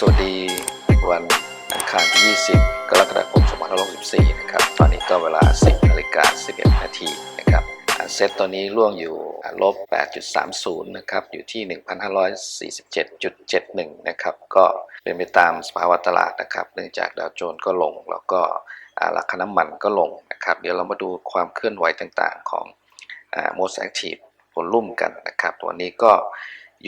สวัสดีวันอังคารที่ 20 กรกฎาคม 2564 นะครับ ตอนนี้ก็เวลา 10นาฬิกา11 นาทีนะครับเซตตอนนี้ร่วงอยู่ลบ 8.30 นะครับ อยู่ที่ 1,547.71 นะครับ ก็เป็นไปตามสภาวะตลาดนะครับ เนื่องจากดาวโจนส์ก็ลง แล้วก็ราคาน้ำมันก็ลงนะครับ เดี๋ยวเรามาดูความเคลื่อนไหวต่างๆของ most active ผลลุ่มกันนะครับวันนี้ก็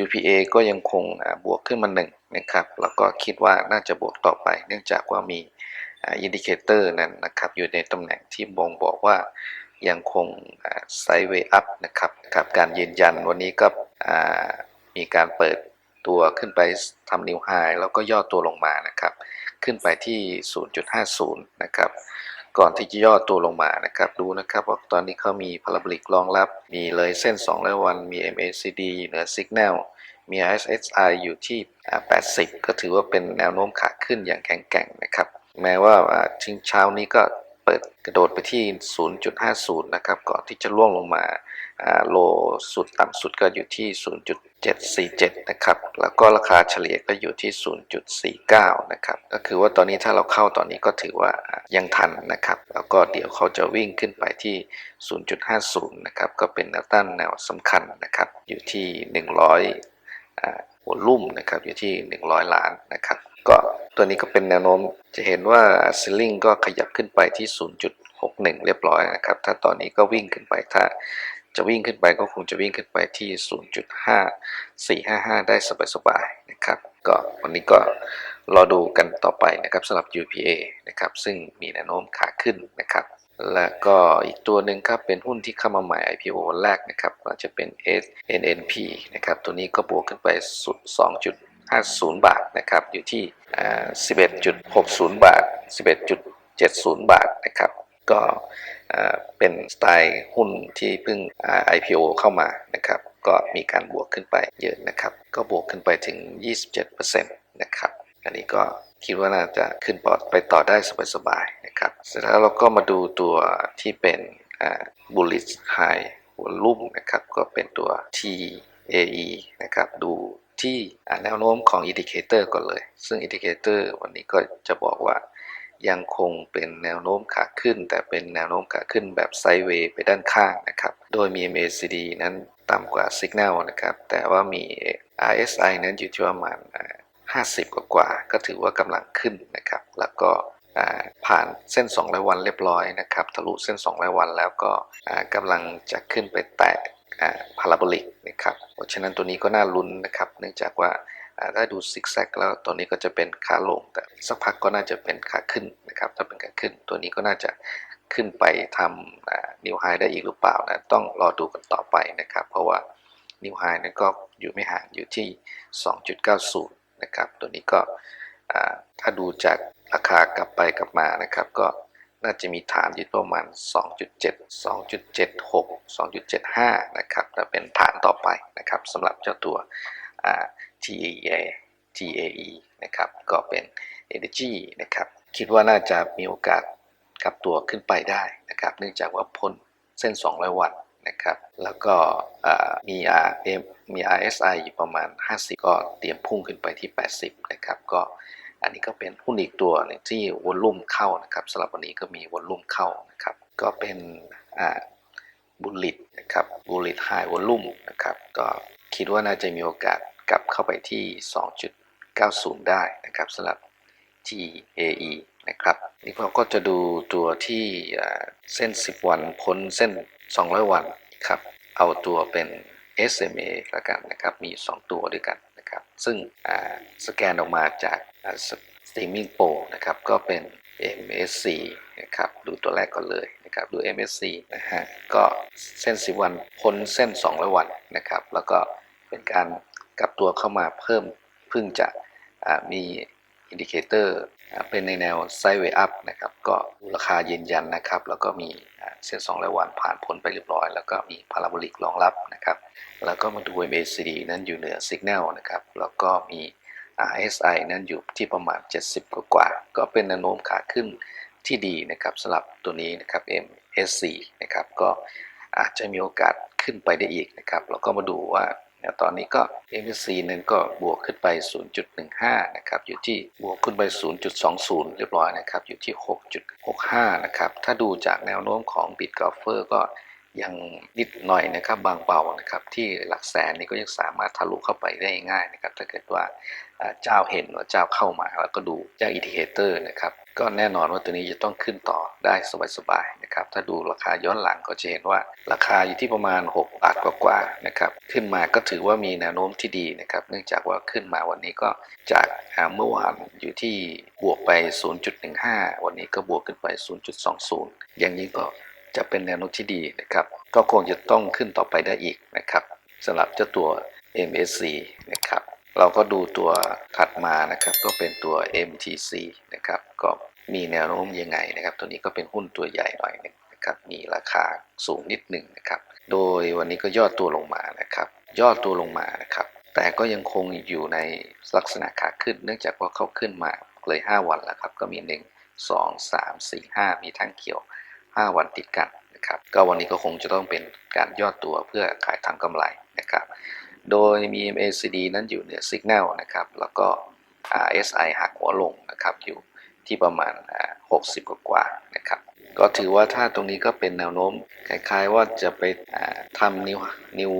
UPA ก็ยังคงบวกขึ้นมาหนึ่งนะครับ แล้วก็คิดว่าน่าจะบวกต่อไป เนื่องจากว่ามีอินดิเคเตอร์นั้นนะครับอยู่ในตำแหน่งที่บ่งบอกว่ายังคงไซด์เวย์อัพนะครับกับการยืนยันวันนี้ก็มีการเปิดตัวขึ้นไปทำนิวไฮแล้วก็ย่อตัวลงมานะครับ ขึ้นไปที่ 0.50 นะครับ ก่อนที่จะย่อตัวลงมานะครับ ดูนะครับว่าตอนนี้เขามีพาราบลิกรองรับ มีเลยเส้น2ร้อยวัน มี MACD เหนือ Signal มี RSI อยู่ที่ 80 ก็ถือว่าเป็นแนวโน้มขาขึ้นอย่างแข็งแกร่งนะครับ แม้ว่าทิ้งเช้านี้ก็ ปิดกระโดดไปที่ 0.50 นะครับ ก่อนที่จะล่วงลงมาโลสุดต่ำสุดก็อยู่ที่ 0.747 นะครับ แล้วก็ราคาเฉลี่ยก็อยู่ที่ 0.49 นะครับ ก็คือว่าตอนนี้ถ้าเราเข้าตอนนี้ก็ถือว่ายังทันนะครับ แล้วก็เดี๋ยวเขาจะวิ่งขึ้นไปที่ 0.50 นะครับ ก็เป็นแนวต้านแนวสำคัญนะครับ อยู่ที่ 100หัวลุ่มนะครับ อยู่ที่ 100 ล้านนะครับ ก็ ตัวนี้ก็เป็นแนวโน้มจะเห็นว่าซิลลิงก็ขยับขึ้นไปที่ 0.61 เรียบร้อยนะครับ ถ้าตอนนี้ก็วิ่งขึ้นไปถ้าจะวิ่งขึ้นไปก็คงจะวิ่งขึ้นไปที่ 0.5455 ได้สบายๆนะครับ ก็วันนี้ก็รอดูกันต่อไปนะครับสำหรับ UPA นะครับซึ่งมีแนวโน้มขาขึ้นนะครับ และก็อีกตัวหนึ่งครับเป็นหุ้นที่เข้ามาใหม่ IPO แรกนะครับก็จะเป็น SNNP นะครับตัวนี้ก็บวกขึ้นไปสุด 50 บาทนะครับอยู่ที่ 11.60 บาท 11.70 บาทนะครับก็เป็นสไตล์หุ้นที่เพิ่ง IPO เข้ามานะครับก็มีการบวกขึ้นไปเยอะนะครับก็บวกขึ้นไปถึง 27%นะครับอันนี้ก็คิดว่าน่าจะขึ้นปอดไปต่อได้สบายๆนะครับเสร็จแล้วเราก็มาดูตัวที่เป็นอ่า bullish high หัวลุ่มนะครับก็เป็นตัว TAE นะครับดู ที่แนวโน้มของอินดิเคเตอร์ก่อนเลย ซึ่งอินดิเคเตอร์วันนี้ก็จะบอกว่ายังคงเป็นแนวโน้มขาขึ้น แต่เป็นแนวโน้มขาขึ้นแบบไซด์เวย์ไปด้านข้างนะครับ โดยมี MACD นั้นต่ำกว่า Signal นะครับ แต่ว่ามี RSI นั้นอยู่ที่ประมาณอ่า50 กว่ากว่า ก็ถือว่ากำลังขึ้นนะครับ แล้วก็ผ่านเส้น200วันเรียบร้อยนะครับ ทะลุเส้น200วันแล้วก็กำลังจะขึ้นไปแตะ พาราโบลิกนะครับเพราะฉะนั้นตัวนี้ก็น่าลุ้นนะครับ เนื่องจากว่าถ้าดูซิกแซกแล้วตัวนี้ก็จะเป็นขาลง แต่สักพักก็น่าจะเป็นขาขึ้นนะครับถ้าเป็นขาขึ้นตัวนี้ก็น่าจะขึ้นไปทำนิวไฮได้อีกหรือเปล่านะต้องรอดูกันต่อไปนะครับ เพราะว่านิวไฮนั้นก็อยู่ไม่ห่างอยู่ที่ 2.90 นะครับ ตัวนี้ก็ถ้าดูจากราคากลับไปกลับมานะครับก็ น่าจะมีฐานอยู่ประมาณ 2.7 2.76 2.75 นะครับแต่เป็นฐานต่อไปนะครับสำหรับเจ้าตัว TAE TAE นะครับก็เป็น Energy นะครับคิดว่าน่าจะมีโอกาสกลับตัวขึ้นไปได้นะครับเนื่องจากว่าพ้นเส้น 200 วันนะครับแล้วก็มี RM มี RSI อยู่ประมาณ 50 ก็เตรียมพุ่งขึ้นไปที่ 80 นะครับก็ อันนี้ก็เป็นหุ้นอีกตัวที่วอลลุ่มเข้านะครับสำหรับวันนี้ก็มีวอลลุ่มเข้านะครับ ก็เป็นบุลลิตนะครับบุลลิตไฮวอลลุ่มนะครับ ก็คิดว่าน่าจะมีโอกาสกลับเข้าไปที่ 2.90 ได้นะครับสำหรับ TAE นะครับนี่เราก็จะดูตัวที่เส้น 10 วันพ้นเส้น 200 วันครับเอาตัวเป็น SMA ละกันนะครับ มี 2 ตัวด้วยกัน นะครับซึ่งสแกนออกมาจากอ่า Streaming Pro นะครับก็เป็น MSC นะครับดูตัวแรกก่อนเลยนะครับดู MSC นะฮะก็เส้น 10 วันพ้นเส้น200วันนะครับแล้วก็เป็นการกลับตัวเข้ามาเพิ่มเพิ่งจะมีอินดิเคเตอร์เป็นในแนวไซด์เวย์อัพนะครับก็ราคายืนยันนะครับ แล้วก็มี เส้น200วันผ่านพ้นไปเรียบร้อย แล้วก็มีพาราโบลิกรองรับนะครับ แล้วก็มาดู MACD นั้นอยู่เหนือ Signal นะครับ แล้วก็มี RSI นั้นอยู่ที่ประมาณ 70 กว่ากว่า ก็เป็นแนวโน้มขาขึ้นที่ดีนะครับสำหรับตัวนี้นะครับ MSC นะครับ ก็อาจจะมีโอกาสขึ้นไปได้อีกนะครับ แล้วก็มาดูว่า ตอนนี้ก็ MSC นึงก็บวกขึ้นไป 0.15 นะครับ อยู่ที่บวกขึ้นไป 0.20 เรียบร้อยนะครับ อยู่ที่ 6.65 นะครับ ถ้าดูจากแนวโน้มของ b i t g o l f e r ก็ ยังนิดหน่อยนะครับบางเบานะครับที่หลักแสนนี่ก็ยังสามารถทะลุเข้าไปได้ง่ายนะครับถ้าเกิดว่าเจ้าเห็นว่าเจ้าเข้ามาแล้วก็ดูจากอินดิเคเตอร์นะครับก็แน่นอนว่าตัวนี้จะต้องขึ้นต่อได้สบายๆนะครับถ้าดูราคาย้อนหลังก็จะเห็นว่าราคาอยู่ที่ประมาณ 6 บาทกว่าๆนะครับขึ้นมาก็ถือว่ามีแนวโน้มที่ดีนะครับเนื่องจากว่าขึ้นมาวันนี้ก็จากเมื่อวานอยู่ที่บวกไป 0.15 วันนี้ก็บวกขึ้นไป 0.20 อย่างนี้ก็ จะเป็นแนวโน้มที่ดีนะครับ ก็คงจะต้องขึ้นต่อไปได้อีกนะครับสำหรับเจ้าตัว MSC นะครับ เราก็ดูตัวถัดมานะครับ ก็เป็นตัว MTC นะครับ ก็มีแนวโน้มยังไงนะครับ ตัวนี้ก็เป็นหุ้นตัวใหญ่หน่อยนึงนะครับ มีราคาสูงนิดหนึ่งนะครับ โดยวันนี้ก็ย่อตัวลงมานะครับ ย่อตัวลงมานะครับ แต่ก็ยังคงอยู่ในลักษณะขาขึ้น เนื่องจากว่าเขาขึ้นมาเลย 5 วันแล้วครับ ก็มี 1 2 3 4 5 มีทั้งเขียว 5 วันติดกันนะครับ ก็วันนี้ก็คงจะต้องเป็นการย่อตัวเพื่อขายทำกำไรนะครับ โดยมี MACD นั้นอยู่เหนือ Signal นะครับ แล้วก็ RSI หักหัวลงนะครับอยู่ที่ประมาณอ่า60กว่านะครับ ก็ถือว่าถ้าตรงนี้ก็เป็นแนวโน้มคล้ายๆว่าจะไปทำนิวนิว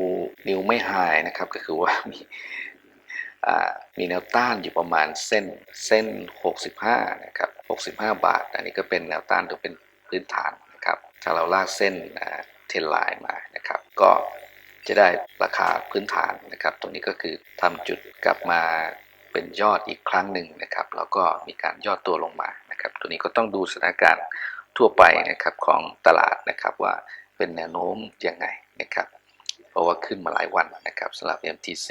นิวไม่ไฮนะครับ ก็คือว่ามีมีแนวต้านอยู่ประมาณเส้นเส้น 65 นะครับ 65 บาท อันนี้ก็เป็นแนวต้านตัวเป็น พื้นฐานนะครับ ถ้าเราลากเส้นเทนไลน์มานะครับ ก็จะได้ราคาพื้นฐานนะครับ ตรงนี้ก็คือทำจุดกลับมาเป็นยอดอีกครั้งหนึ่งนะครับ แล้วก็มีการย่อตัวลงมานะครับ ตัวนี้ก็ต้องดูสถานการณ์ทั่วไปนะครับของตลาดนะครับว่าเป็นแนวโน้มยังไงนะครับ เพราะว่าขึ้นมาหลายวันนะครับสำหรับ MTC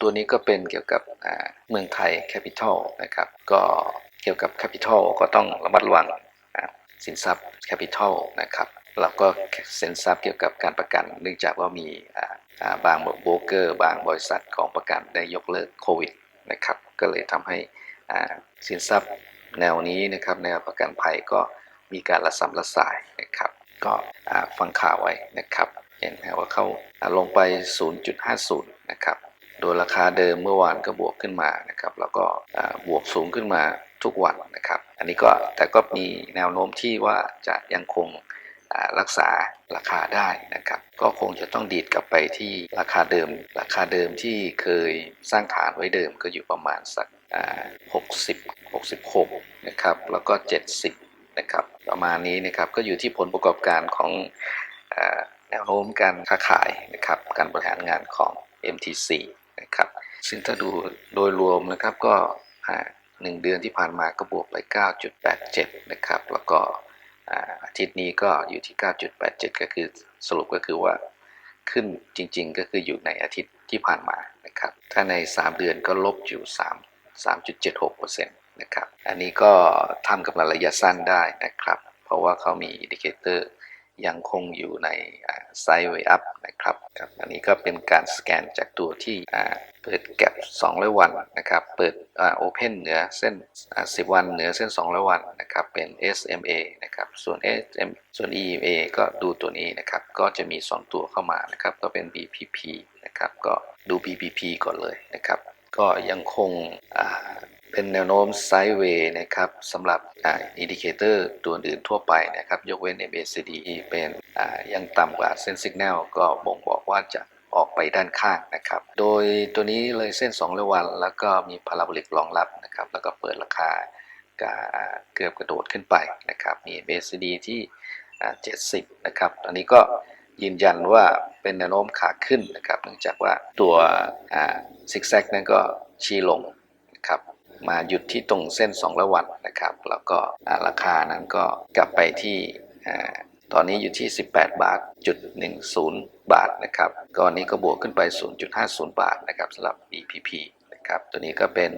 ตัวนี้ก็เป็นเกี่ยวกับเมืองไทยแคปิตอลนะครับ ก็เกี่ยวกับแคปิตอลก็ต้องระมัดระวัง สินทรัพย์แคปิตอลนะครับแล้วก็สินทรัพย์เกี่ยวกับการประกัน เนื่องจากว่ามีอ่าอ่าบางโบรกเกอร์ บางบริษัทของประกันได้ยกเลิกโควิดนะครับก็เลยทำให้สินทรัพย์แนวนี้นะครับแนวประกันภัยก็มีการระสำระสายนะครับก็ฟังข่าวไว้นะครับเห็นไหมว่าเข้าลงไป 0.50 นะครับ โดยราคาเดิมเมื่อวานก็บวกขึ้นมานะครับแล้วก็บวกสูงขึ้นมาทุกวันนะครับ อันนี้ก็แต่ก็มีแนวโน้มที่ว่าจะยังคงรักษาราคาได้นะครับ ก็คงจะต้องดีดกลับไปที่ราคาเดิม ราคาเดิมที่เคยสร้างฐานไว้เดิมก็อยู่ประมาณสัก60 66นะครับแล้วก็ 70นะครับประมาณนี้นะครับก็อยู่ที่ผลประกอบการของอแนวโน้มการค้าขายนะครับการบริหารงานของ MTC นะครับซึ่งถ้าดูโดยรวมนะครับก็หนึ่งเดือนที่ผ่านมาก็บวกไป 9.87 นะครับแล้วก็อาอาทิตย์นี้ก็อยู่ที่ 9.87 ก็คือสรุปก็คือว่าขึ้นจริงๆ ก็คืออยู่ในอาทิตย์ที่ผ่านมานะครับถ้าใน 3 เดือนก็ลบอยู่ 3 3.76%นะครับอันนี้ก็ทำกับระยะสั้นได้นะครับ เพราะว่าเขามีอินดิเคเตอร์ ยังคงอยู่ในไซด์เวย์อัพนะครับครับอันนี้ก็เป็นการสแกนจากตัวที่เปิดแก็บ200 วันนะครับ เปิดโอเพนเหนือเส้น 10 วันเหนือเส้น 200 วันนะครับ เป็น SMA นะครับ ส่วน SM ส่วน EMA ก็ดูตัวนี้นะครับ ก็จะมี 2 ตัวเข้ามานะครับ ก็เป็น BPP นะครับ ก็ดู BPP ก่อนเลยนะครับ ก็ยังคง เป็นแนวโน้มไซด์เวย์นะครับสำหรับอินดิเคเตอร์ตัวอื่นทั่วไปนะครับ ยกเว้น MACD เป็นยังต่ำกว่าเส้นสัญญาณก็บ่งบอกว่าจะออกไปด้านข้างนะครับ โดยตัวนี้เลยเส้น2ระวัน แล้วก็มีพาราโบลิกรองรับนะครับ แล้วก็เปิดราคาเกือบกระโดดขึ้นไปนะครับ มี MACD ที่ 70 นะครับ อันนี้ก็ยืนยันว่าเป็นแนวโน้มขาขึ้นนะครับ เนื่องจากว่าตัวซิกแซกนั้นก็ชี้ลงนะครับ มาหยุดที่ตรงเส้น2ระวันนะครับ แล้วก็ราคานั้นก็กลับไปที่ตอนนี้อยู่ที่ 18 บาทจุด10 บาทนะครับก็อนนี้ก็บวกขึ้นไป 0.50 บาทนะครับสำหรับ BPP นะครับตัวนี้ก็เป็น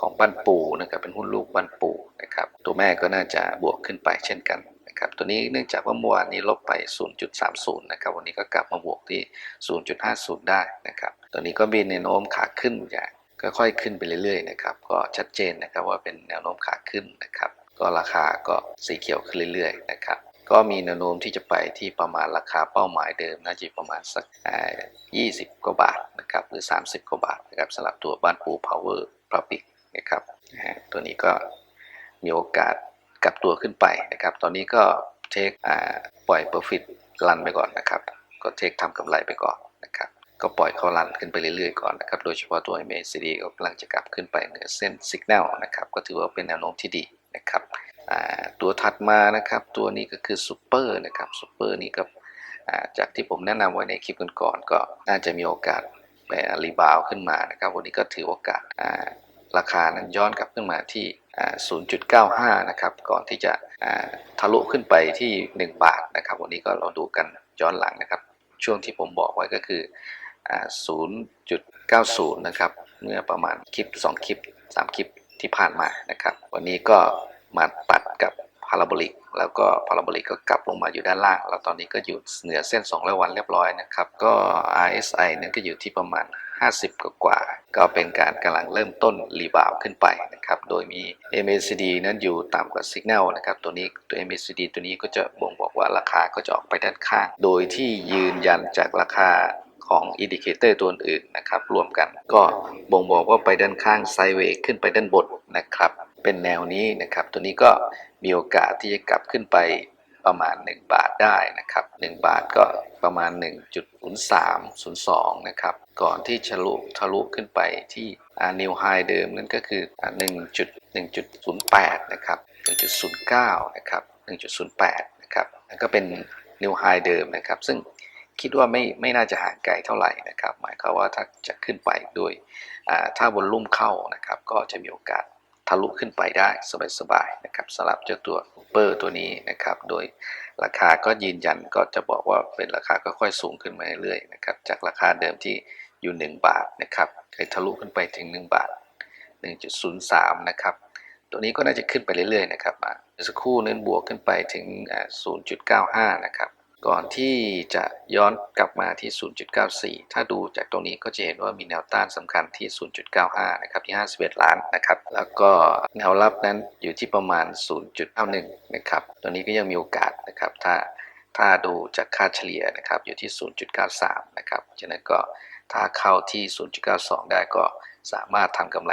ของบ้านปูนะครับเป็นหุ้นลูกบ้านปูนะครับตัวแม่ก็น่าจะบวกขึ้นไปเช่นกันนะครับตัวนี้เนื่องจากว่าเมื่อวานนี้ลบไป 0.30 นะครับวันนี้ก็กลับมาบวกที่ 0.50 ได้นะครับตัวนี้ก็มีแนวโน้มขาขึ้นอย่าง ค่อยๆขึ้นไปเรื่อยๆนะครับก็ชัดเจนนะครับว่าเป็นแนวโน้มขาขึ้นนะครับก็ราคาก็สีเขียวขึ้นเรื่อยๆนะครับก็มีแนวโน้มที่จะไปที่ประมาณราคาเป้าหมายเดิมน่าจะประมาณสักอ่า20 กว่าบาทนะครับหรือ 30 กว่าบาทนะครับสำหรับตัวบ้านปู power public นะครับตัวนี้ก็มีโอกาสกลับตัวขึ้นไปนะครับ ตอนนี้ก็เทคปล่อย profit รันไปก่อนนะครับ ก็เทคทำกำไรไปก่อนนะครับ ก็ปล่อยเขารันขึ้นไปเรื่อยๆก่อนนะครับ โดยเฉพาะตัว MACD ก็กำลังจะกลับขึ้นไปเหนือเส้น Signal นะครับ ก็ถือว่าเป็นแนวโน้มที่ดีนะครับตัวถัดมานะครับ ตัวนี้ก็คือ Super นะครับ Super นี่ก็จากที่ผมแนะนำไว้ในคลิปก่อนๆก็น่าจะมีโอกาสไปรีบาวขึ้นมานะครับ วันนี้ก็ถือโอกาสราคานั้นย้อนกลับขึ้นมาที่ 0.95 นะครับ ก่อนที่จะทะลุขึ้นไปที่ 1 บาทนะครับ วันนี้ก็เราดูกันย้อนหลังนะครับ ช่วงที่ผมบอกไว้ก็คือ 0.90 นะครับ เมื่อประมาณคลิป 2 คลิป 3 คลิปที่ผ่านมานะครับ วันนี้ก็มาตัดกับพาราโบลิกแล้วก็พาราโบลิกก็กลับลงมาอยู่ด้านล่าง แล้วตอนนี้ก็อยู่เหนือเส้น200วันเรียบร้อยนะครับ ก็ RSI นั้นก็อยู่ที่ประมาณ 50 กว่ากว่า ก็เป็นการกำลังเริ่มต้นรีบาวขึ้นไปนะครับ โดยมี MACD นั้นอยู่ต่ำกว่า Signal นะครับ ตัวนี้ตัว MACD ตัวนี้ก็จะบ่งบอกว่าราคาก็จะออกไปด้านข้าง โดยที่ยืนยันจากราคา ของอินดิเคเตอร์ตัวอื่นนะครับ รวมกันก็บ่งบอกว่าไปด้านข้างไซเวย์ขึ้นไปด้านบนนะครับ เป็นแนวนี้นะครับ ตัวนี้ก็มีโอกาสที่จะกลับขึ้นไปประมาณ 1 บาทได้นะครับ 1 บาทก็ประมาณ 1.0302 นะครับ ก่อนที่ทะลุทะลุขึ้นไปที่นิวไฮเดิมนั่นก็คืออ่า1.1.08 นะครับ 1.09 นะครับ 1.08 นะครับนั่นก็เป็นนิวไฮเดิมนะครับ ซึ่ง คิดว่าไม่ไม่น่าจะห่างไกลเท่าไหร่นะครับ หมายความว่าถ้าจะขึ้นไปด้วยถ้าวอลลุ่มเข้านะครับ ก็จะมีโอกาสทะลุขึ้นไปได้สบายๆนะครับสำหรับเจ้าตัวเปอร์ตัวนี้นะครับ โดยราคาก็ยืนยันก็จะบอกว่าเป็นราคาก็ค่อยสูงขึ้นมาเรื่อยๆนะครับจากราคาเดิมที่อยู่ 1 บาทนะครับเคยทะลุขึ้นไปถึง 1 บาท 1.03 นะครับ ตัวนี้ก็น่าจะขึ้นไปเรื่อยๆนะครับมาสักครู่นั้นบวกขึ้นไปถึงอ่า0.95 นะครับ ก่อนที่จะย้อนกลับมาที่ 0.94 ถ้าดูจากตรงนี้ก็จะเห็นว่ามีแนวต้านสำคัญที่ 0.95 นะครับที่ 51 ล้านนะครับ แล้วก็แนวรับนั้นอยู่ที่ประมาณ 0.91 นะครับ ตัวนี้ก็ยังมีโอกาสนะครับ ถ้าถ้าดูจากค่าเฉลี่ยนะครับอยู่ที่ 0.93 นะครับ ฉะนั้นก็ถ้าเข้าที่ 0.92 ได้ก็สามารถทำกำไร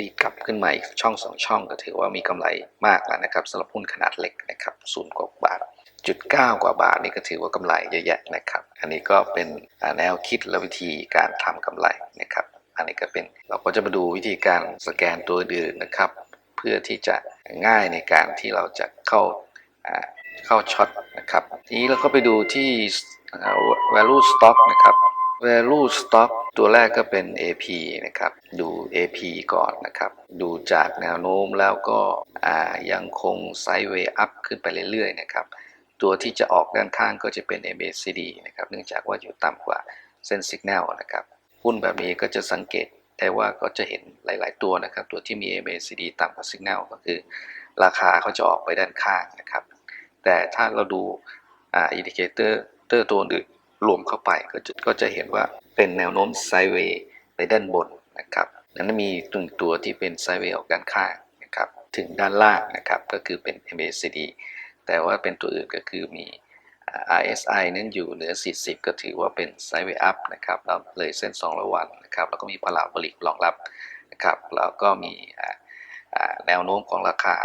ดีกลับขึ้นมาอีกช่องสองช่องก็ถือว่ามีกำไรมากแล้วนะครับสำหรับหุ้นขนาดเล็กนะครับศูนย์กว่าบาท จุด9กว่าบาทนี่ก็ถือว่ากำไรเยอะแยะนะครับ อันนี้ก็เป็นแนวคิดและวิธีการทำกำไรนะครับ อันนี้ก็เป็นเราก็จะมาดูวิธีการสแกนตัวอื่นนะครับ เพื่อที่จะง่ายในการที่เราจะเข้าเข้าช็อตนะครับ ทีนี้เราก็ไปดูที่ value stock นะครับ value stock ตัวแรกก็เป็น AP นะครับ ดู AP ก่อนนะครับ ดูจากแนวโน้มแล้วก็ยังคงไซด์เวย์อัพขึ้นไปเรื่อยๆนะครับ ตัวที่จะออกด้านข้างก็จะเป็น MACD นะครับเนื่องจากว่าอยู่ต่ำกว่าเส้น Signal นะครับหุ้นแบบนี้ก็จะสังเกตได้ว่าก็จะเห็นหลาย ๆ ตัวนะครับ ตัวที่มี MACD ต่ำกว่า Signal ก็คือ ราคาเขาจะออกไปด้านข้างนะครับ แต่ถ้าเราดูอ่าอินดิเคเตอร์ตัวอื่นรวมเข้าไปก็จะก็จะเห็นว่าเป็นแนวโน้มไซด์เวย์ไปด้านบนนะครับนั้นมีหนึ่งตัวที่เป็นไซด์เวย์ออกด้านข้างนะครับ ถึงด้านล่างนะครับก็คือเป็น MACD แต่ว่าเป็นตัวอื่นก็คือมี RSI นั้นอยู่เหนือ 40 ก็ถือว่าเป็นไซด์เวย์อัพนะครับแล้วเลยเส้น200วันนะครับแล้วก็มีพลาบริกรองรับนะครับแล้วก็มีแนวโน้มของราคา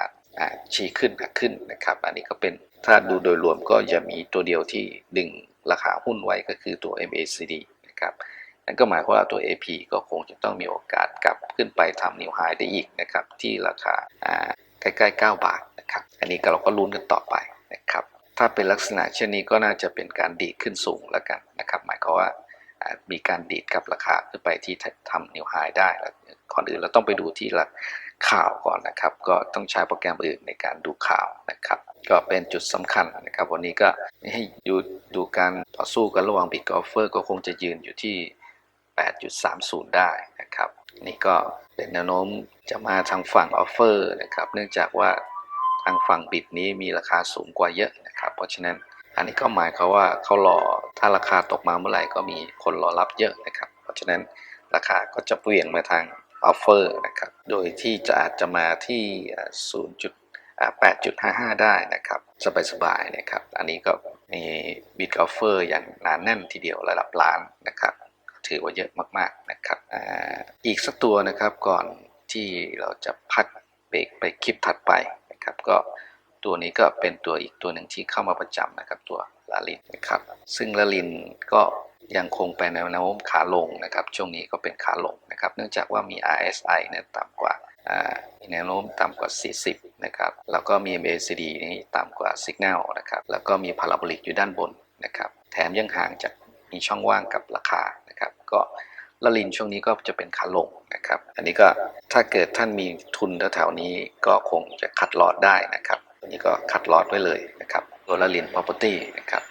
ชี้ขึ้นขึ้นนะครับ อันนี้ก็เป็นถ้าดูโดยรวมก็จะมีตัวเดียวที่ดึงราคาหุ้นไว้ก็คือตัว MACD นะครับนั่นก็หมายความว่าตัว AP ก็คงจะต้องมีโอกาสกลับขึ้นไปทำนิวไฮได้อีกนะครับ ที่ราคา ใกล้ๆ 9 บาทนะครับ อันนี้เราก็ลุ้นกันต่อไปนะครับ ถ้าเป็นลักษณะเช่นนี้ก็น่าจะเป็นการดีดขึ้นสูงแล้วกันนะครับ หมายความว่ามีการดีดกับราคาขึ้นไปที่ทำนิวไฮได้แล้วก่อนอื่นเราต้องไปดูที่ละข่าวก่อนนะครับ ก็ต้องใช้โปรแกรมอื่นในการดูข่าวนะครับ ก็เป็นจุดสำคัญนะครับ วันนี้ก็ให้ดูดูการต่อสู้กันระหว่างบิตกออฟเฟอร์ก็คงจะยืนอยู่ที่ 8.30 ได้ นี่ก็เป็นแนวโน้มจะมาทางฝั่งออฟเฟอร์นะครับ เนื่องจากว่าทางฝั่งบิตนี้มีราคาสูงกว่าเยอะนะครับ เพราะฉะนั้นอันนี้ก็หมายควาว่าเขารอถ้าราคาตกมาเมื่อไหร่ก็มีคนรอรับเยอะนะครับ เพราะฉะนั้นราคาก็จะเปลี่ยนมาทางออฟเฟอร์นะครับ โดยที่จะอาจจะมาที่อ่า0.8.55 ได้นะครับ สบายๆนะครับ อันนี้ก็มีบิตกอฟเฟอร์อย่างหนานแน่นทีเดียวระดับล้านนะครับ ถือว่าเยอะมากๆนะครับออีกสักตัวนะครับก่อนที่เราจะพักเบรกไปคลิปถัดไปนะครับ ก็ตัวนี้ก็เป็นตัวอีกตัวหนึ่งที่เข้ามาประจำนะครับ ตัวลาลินนะครับ ซึ่งลาลินก็ยังคงไปในแนวโน้มขาลงนะครับ ช่วงนี้ก็เป็นขาลงนะครับ เนื่องจากว่ามี RSI เนี่ยต่ำกว่ามีแนวโน้มต่ำกว่า 40 นะครับ แล้วก็มี MACD นี่ต่ำกว่า Signal นะครับ แล้วก็มีพาราโบลิกอยู่ด้านบนนะครับ แถมยังห่างจาก มีช่องว่างกับราคานะครับก็ละลินช่วงนี้ก็จะเป็นขาลงนะครับ อันนี้ก็ถ้าเกิดท่านมีทุนแถวๆนี้ก็คงจะคัดลอดได้นะครับอันนี้ก็คัดลอดไว้เลยนะครับตัวละลิน property นะครับ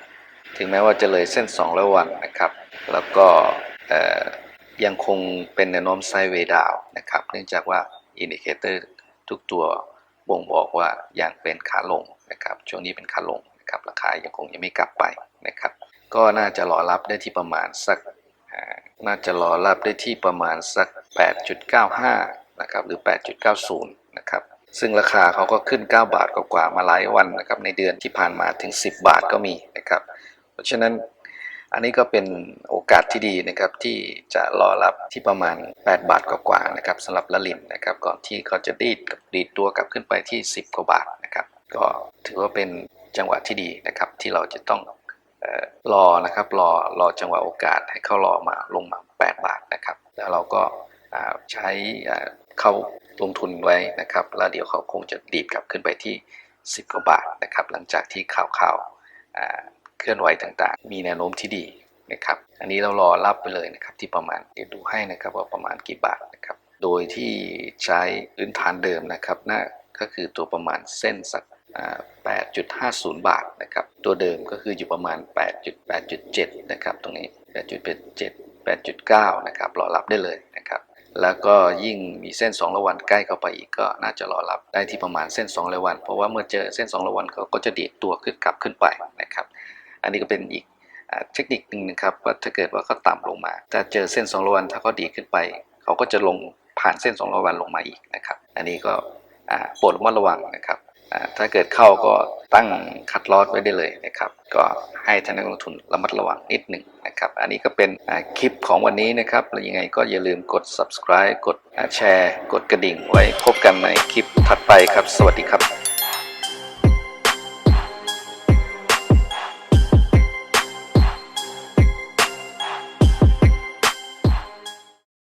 ถึงแม้ว่าจะเลยเส้น200วันนะครับ แล้วก็ยังคงเป็นแนวโน้มไซเวดาวนะครับเนื่องจากว่าอินดิเคเตอร์ทุกตัวบ่งบอกว่ายังเป็นขาลงนะครับช่วงนี้เป็นขาลงนะครับราคายังคงยังไม่กลับไปนะครับ ก็น่าจะรอรับได้ที่ประมาณสักน่าจะรอรับได้ที่ประมาณสัก 8.95 นะครับ หรือ 8.90 นะครับ ซึ่งราคาเขาก็ขึ้น 9 บาทกว่ามาหลายวันนะครับ ในเดือนที่ผ่านมาถึง 10 บาทก็มีนะครับ เพราะฉะนั้นอันนี้ก็เป็นโอกาสที่ดีนะครับที่จะรอรับที่ประมาณ 8 บาทกว่าๆนะครับสำหรับละลินนะครับ ก่อนที่เขาจะดีดดีดตัวกลับขึ้นไปที่ 10 กว่าบาทนะครับ ก็ถือว่าเป็นจังหวะที่ดีนะครับที่เราจะต้อง รอนะครับรอรอจังหวะโอกาสให้เขารอมาลงมา 8 บาทนะครับ แล้วเราก็ใช้เข้าลงทุนไว้นะครับ แล้วเดี๋ยวเขาคงจะดีดกลับขึ้นไปที่ 10กว่าบาทนะครับ หลังจากที่ข่าวข่าวเคลื่อนไหวต่างๆ มีแนวโน้มที่ดีนะครับ อันนี้เรารอรับไปเลยนะครับที่ประมาณเดี๋ยวดูให้นะครับว่าประมาณกี่บาทนะครับ โดยที่ใช้พื้นฐานเดิมนะครับน่าก็คือตัวประมาณเส้นสัก 8.50 บาทนะครับ ตัวเดิมก็คืออยู่ประมาณ 8.8.7 นะครับ ตรงนี้8.87 8.9 นะครับ รอรับได้เลยนะครับ แล้วก็ยิ่งมีเส้น2ระวันใกล้เข้าไปอีกก็น่าจะรอรับได้ที่ประมาณเส้น2ระวัน เพราะว่าเมื่อเจอเส้น2ระวันเขาก็จะดีดตัวขึ้นกลับขึ้นไปนะครับ อันนี้ก็เป็นอีกเทคนิคหนึ่งนะครับว่าถ้าเกิดว่าเขาต่ำลงมาถ้าเจอเส้น2ระวันถ้าเขาดีขึ้นไป เขาก็จะลงผ่านเส้น2ระวันลงมาอีกนะครับ อันนี้ก็โปรดระมัดระวังนะครับ ถ้าเกิดเข้าก็ตั้งคัดลอดไว้ได้เลยนะครับ ก็ให้ท่านนักลงทุนระมัดระวังนิดหนึ่งนะครับ อันนี้ก็เป็นคลิปของวันนี้นะครับแล้วยังไงก็อย่าลืมกด subscribe กดแชร์ กดกระดิ่งไว้พบกันในคลิปถัดไปครับ สวัสดีครับ